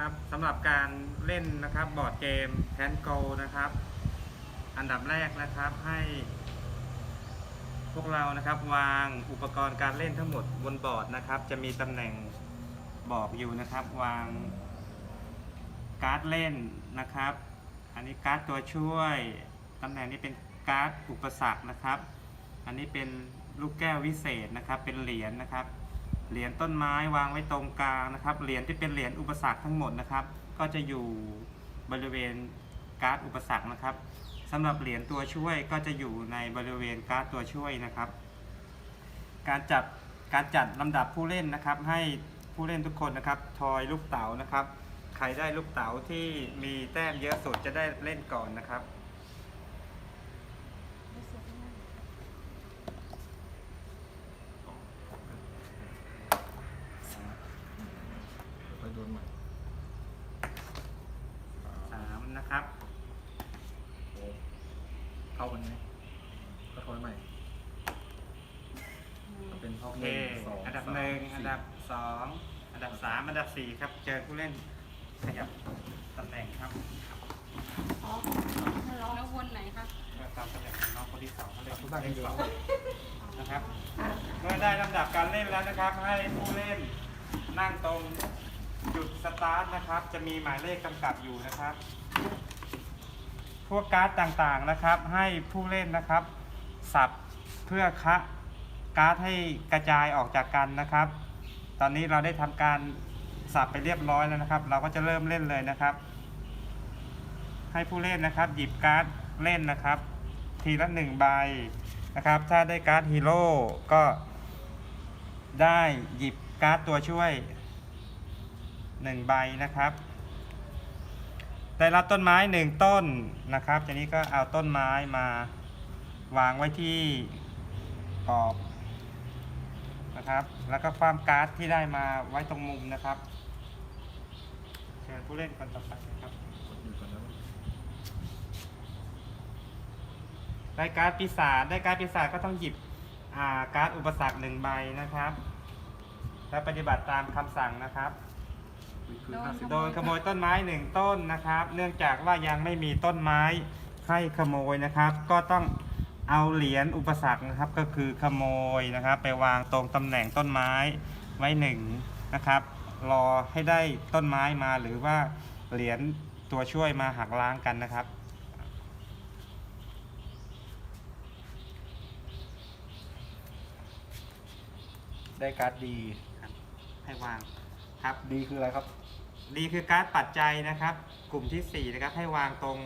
ครับสำหรับการเล่นนะครับบอร์ดเกมแทนโกนะครับ อันดับแรกนะครับให้ พวกเรานะครับวางอุปกรณ์การเล่นทั้งหมดบนบอร์ดนะครับ จะมีตำแหน่งบอกอยู่นะครับ วางการ์ดเล่นนะครับ อันนี้การ์ดตัวช่วยตำแหน่งนี้เป็นการ์ดอุปสรรคนะครับ อันนี้เป็นลูกแก้ววิเศษนะครับ เป็นเหรียญนะครับ เหรียญต้นไม้วางไว้ตรงกลางนะครับ เหรียญที่เป็นเหรียญอุปสรรคทั้งหมดนะครับ ก็จะอยู่บริเวณการ์ดอุปสรรคนะครับสำหรับเหรียญตัวช่วยก็จะอยู่ในบริเวณการ์ดตัวช่วยนะครับ การจัดการจัดลำดับผู้เล่นนะครับ ให้ผู้เล่นทุกคนนะครับ ทอยลูกเต๋านะครับ ใครได้ลูกเต๋าที่มีแต้มเยอะสุดจะได้เล่นก่อนนะครับ ไปโดนใหม่ สามนะครับ โอ้ เข้ากันไหมก็เข้าใหม่ก็เป็นโอหเคนึ่งสองอันดับสามหนึ่งสี่ อันดับสองอันดับสามอันดับสี่ครับ เจอผู้เล่นขยับตำแหน่งครับอ๋อแล้ววนไหนคะเมื่อตามตำแหน่งของน้องคนที่สองเขาเล่นผู้เล่นสองนะครับ เมื่อได้ลำดับการเล่นแล้วนะครับ ให้ผู้เล่นนั่งตรงจุดสตาร์ทนะครับ จะมีหมายเลขกำกับอยู่นะครับ พวกการ์ดต่างๆนะครับ ให้ผู้เล่นนะครับ สับเพื่อคะการ์ดให้กระจายออกจากกันนะครับ ตอนนี้เราได้ทำการสับไปเรียบร้อยแล้วนะครับ เราก็จะเริ่มเล่นเลยนะครับ ให้ผู้เล่นนะครับ หยิบการ์ดเล่นนะครับ ทีละหนึ่งใบนะครับ ถ้าได้การ์ดฮีโร่ก็ได้หยิบการ์ดตัวช่วยหนึ่งใบนะครับ ได้รับต้นไม้หนึ่งต้นนะครับทีนี้ก็เอาต้นไม้มาวางไว้ที่กรอบนะครับ แล้วก็ความการ์ดที่ได้มาไว้ตรงมุมนะครับเชิญผู้เล่นคนต่อไปนะครับได้การ์ดปีศาจได้การ์ดปีศาจก็ต้องหยิบาการ์ดอุปสรรคหนึ่งใบนะครับ และปฏิบัติตามคำสั่งนะครับ โดยขโมยต้นไม้หนึ่งต้นนะครับ เนื่องจากว่ายังไม่มีต้นไม้ให้ขโมยนะครับ ก็ต้องเอาเหรียญอุปสรรคนะครับ ก็คือขโมยนะครับ ไปวางตรงตำแหน่งต้นไม้ไว้หนึ่งนะครับ รอให้ได้ต้นไม้มาหรือว่าเหรียญตัวช่วยมาหักล้างกันนะครับได้การ์ดดีให้วาง ครับ ดีคืออะไรครับ ดีคือการ์ดปัจจัยนะครับ กลุ่มที่สี่นะครับ ให้วางตรง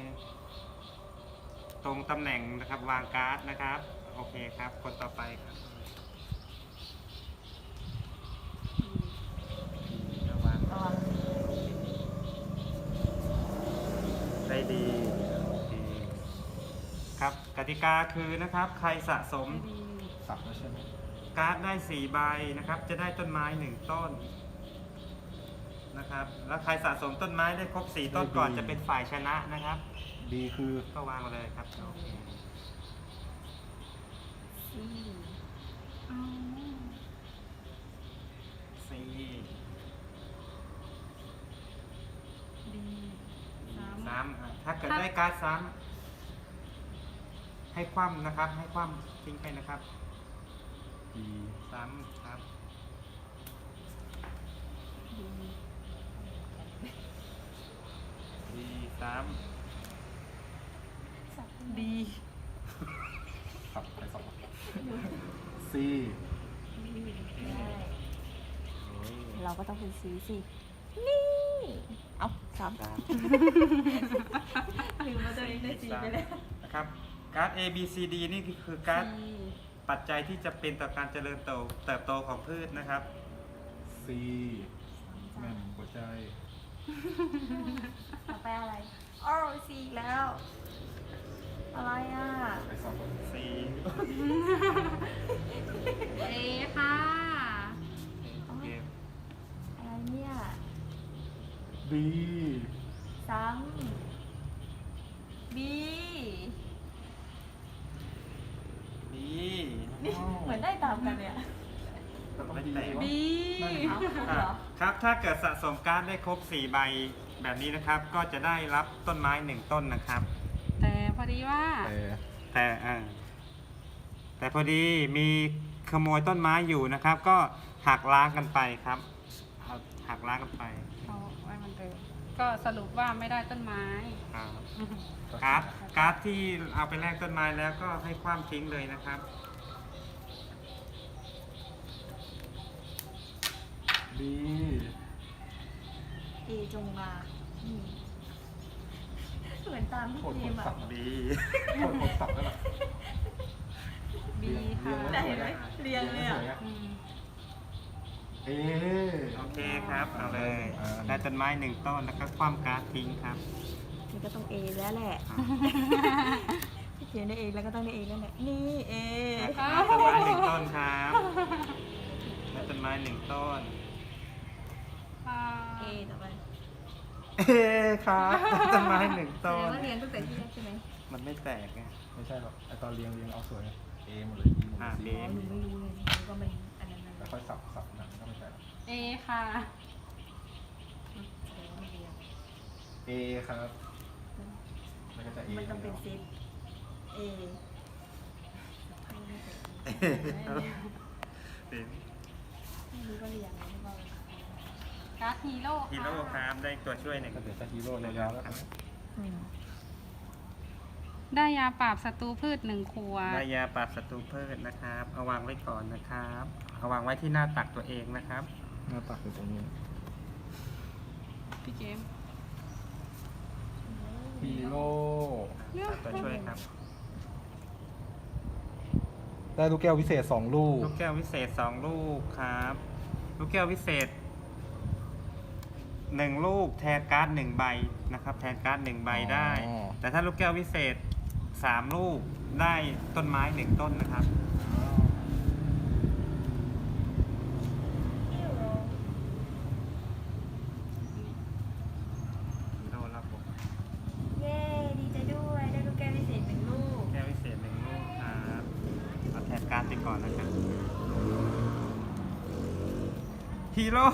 ตรงตำแหน่งนะครับ วางการ์ดนะครับ โอเคครับ คนต่อไปครับก็วางระวังได้ดีดีครับกติกาคือนะครับ ใครสะสมดีสับแล้วใช่ไหม การ์ดได้สี่ใบนะครับ จะได้ต้นไม้หนึ่งต้น นะครับแล้วใครสะสมต้นไม้ได้ครบสี่ต้นก่อนจะเป็นฝ่ายชนะนะครับ ดีคือ ก็วางมาเลยครับโอเคสี่เอาสี่ดีสามซ้ำอะถ้าเกิดได้การ์ดซ้ำให้คว่ำนะครับ ให้คว่ำทิ้งไปนะครับดีซ้ำครับดี ดีซ้ดีสับไปสับซีได้เราก็ต้องเป็นสีสิ นี่ เอาสามำซ้ลืมว่าตัวเองได้สีไปแล้วำนะครับการ์ด A B C D นี่คือคือการ์ดสี่ปัจจัยที่จะเป็นต่อการเจริญเติบเติบโตของพืชนะครับ ซีแม่มหัวใจ ต่อไปอะไรอ๋อสี่อีกแล้ว อะไรอะไปสับ C เอค่ะโอเคอะไรเนี่ย บีซ้ำบี B นี่เหมือนได้ตามกันเนี่ย ไม่เตะ บี นั่น เอา เหรอ ครับถ้าเกิดสะสมการ์ดได้ครบ 4 ใบแบบนี้นะครับ ก็จะได้รับต้นไม้ 1 ต้นนะครับ แต่พอดีว่า แต่แต่อ่าแต่พอดีมีขโมยต้นไม้อยู่นะครับ ก็หักล้างกันไปครับเอาหักล้างกันไปเอาไว้เหมันเดิมก็สรุปว่าไม่ได้ต้นไม้ ครับการ์ดการ์ดที่เอาไปแลกต้นไม้แล้วก็ให้ความทิ้งเลยนะครับ ดีเอจงมาอืมเหมือนตามที่โคตรเกคนมสัอะ บดีโคตรคนสับแล้วล่ะ บีค่ะ แต่เห็นไหมเรียงเลยอะอืมเอ๊ะ โอเคครับ เอาเลยอ่า ได้ต้นไม้หนึ่งต้นแล้วก็คว่ำการ์ดทิ้งครับนี่ก็ต้องเอแล้วแหละพี่เขียนได้เอแล้วก็ต้องได้เอแล้วแหละ นี่เอได้ต้นไม้หนึ่งต้นครับได้ต้นไม้หนึ่งต้น อ่าเอต่อไปเอ๊ครับได้ต้นไม้หนึ่งแสต้ดงน ว่าเรียงตั้งแต่ที่แรกใช่ไหมมันไม่แตกไง ไม่ใช่หรอกไอตอนเรียงเรียงเอาสวยไงเอหมดเลยอีหมดอ่าเลย B อ๋อหนูไม่รู้เลยหนูก็มันอันนั้นมันแล้วค่อยสับสับหนังก็ไม่ใช่หรอก เอค่ะ แสดงว่ามันเรียงเอครับแล้วก็จะเอมันต้องเป็นเซตเอเป็นไม่รู้ก็เรียงไม่รู้ว่า การ์ดฮีโร่ฮีโร่ครับได้ตัวช่วยหนึ่งก็เดี๋ยวจะฮีโร่ยาวๆแล้วกันอืมได้ยาปราบศัตรูพืชหนึ่งขวดได้ยาปราบศัตรูพืชนะครับ เอาวางไว้ก่อนนะครับเอาวางไว้ที่หน้าตักตัวเองนะครับหน้าตักอยู่ตรงนี้พี่เกมฮีโร่ตัวช่วยครับ ได้ลูกแก้ววิเศษสองลูก ลูกแก้ววิเศษสองลูกครับ ลูกแก้ววิเศษ หนึ่งลูกแทนการ์ดหนึ่งใบนะครับแทนการ์ดหนึ่งใบได้ อ๋อ แต่ถ้าลูกแก้ววิเศษสามลูกได้ต้นไม้หนึ่งต้นนะครับ ฮีโร่รับผมเย้ ดีใจด้วย ได้ลูกแก้วพิเศษหนึ่งลูก แก้ววิเศษหนึ่งลูกครับเอาแทนการ์ดไปก่อนนะครับฮีโร่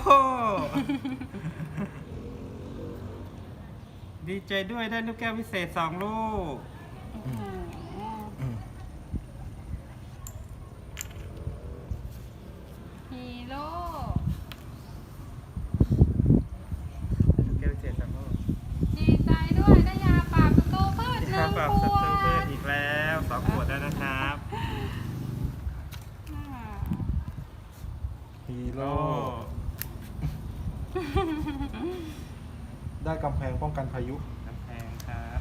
ดีใจด้วยได้ลูกแก้ววิเศษสองลูก ฮีโร่ลูกแก้ววิเศษสองลูกดีใจด้วยได้ยาปราบศัตรูพืชหครันึ่บงปรับขสวตูเพศดอีกแล้วสองขวดแล้วนะครับ อ่าฮีโอ้โร่ ได้กำแพงป้องกันพายุ กำแพงครับ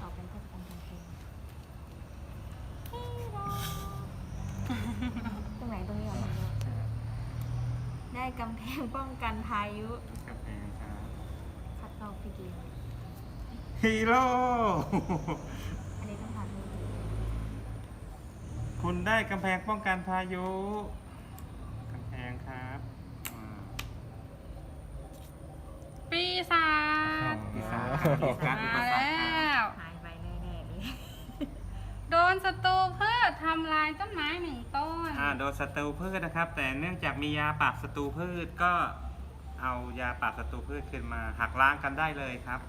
ออกเป็นพวกกำแพงเพลงตรงไหนตรงนี้เหรอได้กำแพงป้องกันพายุกำแพงครับคัดลอกพี่เกมฮีโร่อันนี้ต้องผ่านมือ คุณได้กำแพงป้องกันพายุกำแพงครับอ่า ปีศาจ ปีศาจครับปีศาจอุปมาสรรคแล้ครับวหายไปแน่ๆเลยโดนศัตรูพืชทำลายต้นไม้หนึ่งต้น อ่าโดนศัตรูพืชนะครับ แต่เนื่องจากมียาปราบศัตรูพืชก็เอายาปราบศัตรูพืชขึ้นมาหักล้างกันได้เลยครับ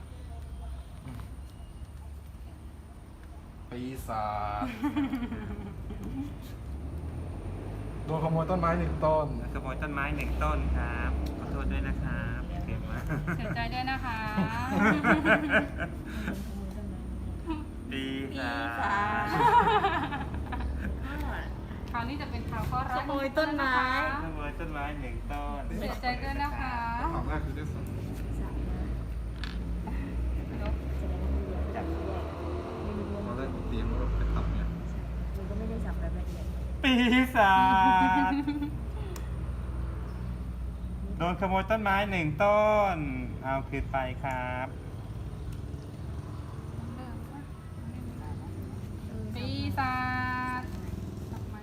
ปีศาจโดนขโมยต้นไม้หนึ่งต้น ขโมยต้นไม้หนึ่งต้นครับ ขอโทษด้วยนะครับ เก็บมาเสียใจด้วยนะคะดีปีครัศาบจคราวนี้จะเป็นข่าวข้อร้ายขโมยต้นไม้ ขโมยต้นไม้หนึ่งต้นเสียใจด้วยนะคะของแรกคือได้สองจับแยกไม่รู้ตอว่านแรกเตรียมว่าเป็นตับเนี่ยมันก็ไม่ได้สับแบบละเอียดปีศาจ โดนขโมยต้นไม้หนึ่งต้น เอาคืนไปครับ ปีศาจทำไม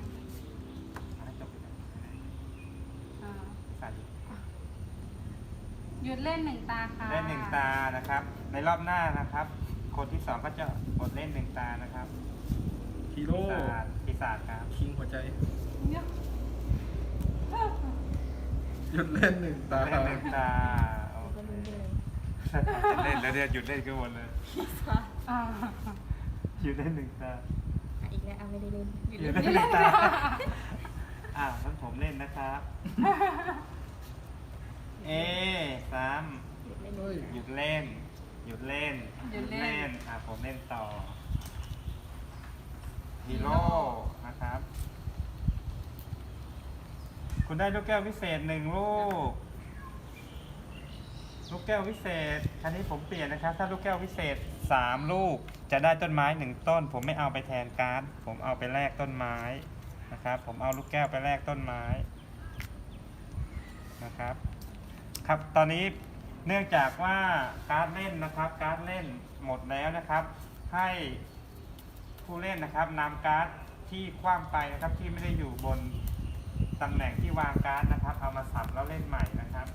อ่าปีศาจหยุดเล่นหนึ่งตาค่ะเล่นหนึ่งตานะครับ ในรอบหน้านะครับ คนที่สองก็จะอดเล่นหนึ่งตานะครับฮีโร่ปีศาจปีศาจครับ คิงหัวใจ เนี่ย หยุดเล่นหนึ่งตาเล่นหนึ่งตาโอก็เคลุ้นไปเลยจะเล่นแล้วเนี่ยหยุดเล่นก็หมดเลยอ่าหยุดเล่นหนึ่งตาอะอีกแล้วเอาไม่ได้เล่นหยุดหยุเล่ดนเล่นหนึ่งตาอ่างั้นผมเล่นนะครับเอสามหยุดเล่นเฮ้ยหยุดเล่น หยุดเล่น หยุดเล่น อะผมเล่นต่อฮีโร่นะครับ คุณได้ลูกแก้ววิเศษหนึ่งลูก ลูกแก้ววิเศษคันนี้ผมเปลี่ยนนะครับ ถ้าลูกแก้ววิเศษสามลูก จะได้ต้นไม้หนึ่งต้น ผมไม่เอาไปแทนการ์ด ผมเอาไปแลกต้นไม้นะครับ ผมเอาลูกแก้วไปแลกต้นไม้นะครับ ครับ ตอนนี้เนื่องจากว่าการ์ดเล่นนะครับ การ์ดเล่นหมดแล้วนะครับ ให้ผู้เล่นนะครับนำการ์ดที่คว่ำไปนะครับที่ไม่ได้อยู่บน ตำแหน่งที่วางการ์ดนะครับ เอามาสับแล้วเล่นใหม่นะครับ